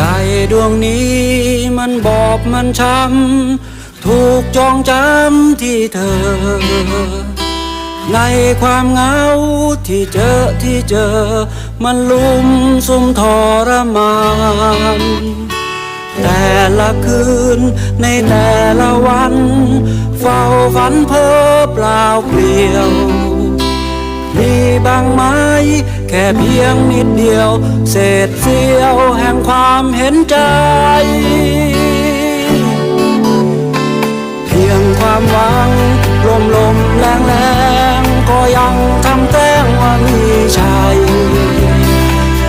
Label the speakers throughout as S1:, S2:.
S1: ใจดวงนี้มันบอบมันช้ำ ถูกจองจำที่เธอ ในความเหงาที่เจอที่เจอ มันลุมซุมทรมาน แต่ละคืนในแต่ละวัน เฝ้าฝันเพ้อเปล่าเปลี่ยว มีบางไม้ แค่เพียงนิดเดียว เศษเสี้ยวแห่งความเห็นใจ เพียงความหวังลมลมแรงแรงก็ยังทำแต้งว่ามีชัย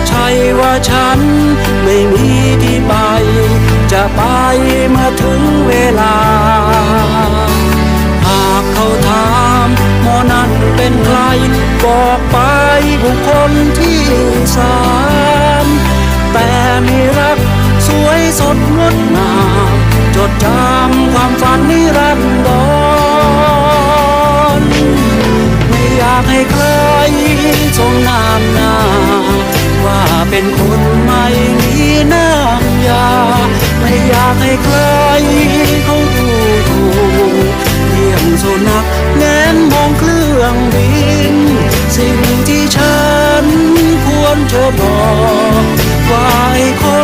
S1: ใช่ว่าฉันไม่มีที่ไป จะไปเมื่อถึงเวลา หากเขาถาม นั้นเป็นใคร บอกไปบุคคลที่สามแต่มีรักสวยสดงดงามจดจำความฝันนิรันดรไม่อยากให้ใครทรงนามนาว่าเป็นคนไม่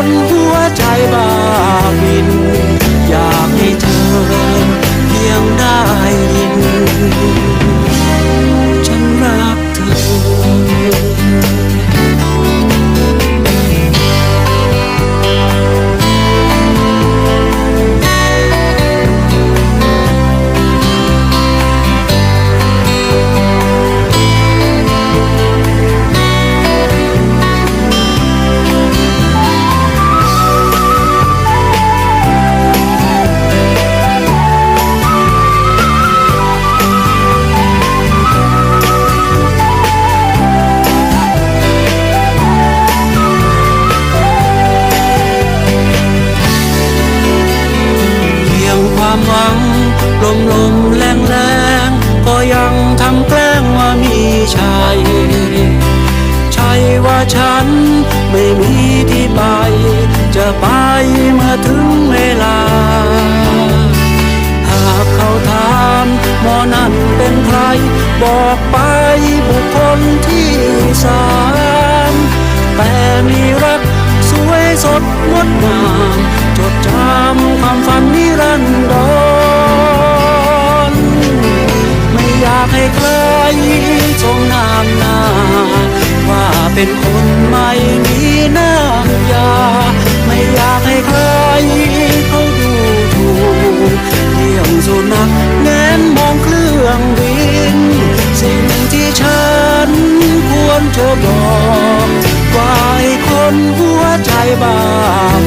S1: นหัวใจบ้าบิน อยากให้เธอเพียงได้ ลมแรงแรงก็ยังทำแกล้งว่ามีชัยใช่ว่าฉันไม่มีที่ไป จะไปเมื่อถึงเวลา หากเขาถามหมอนั้นเป็นใคร บอกไปบุคคลที่สามแต่มีรักสวยสดงดงามจดจำความฝันนิรันดร ควรจะบอกว่ายคนหัวใจบาง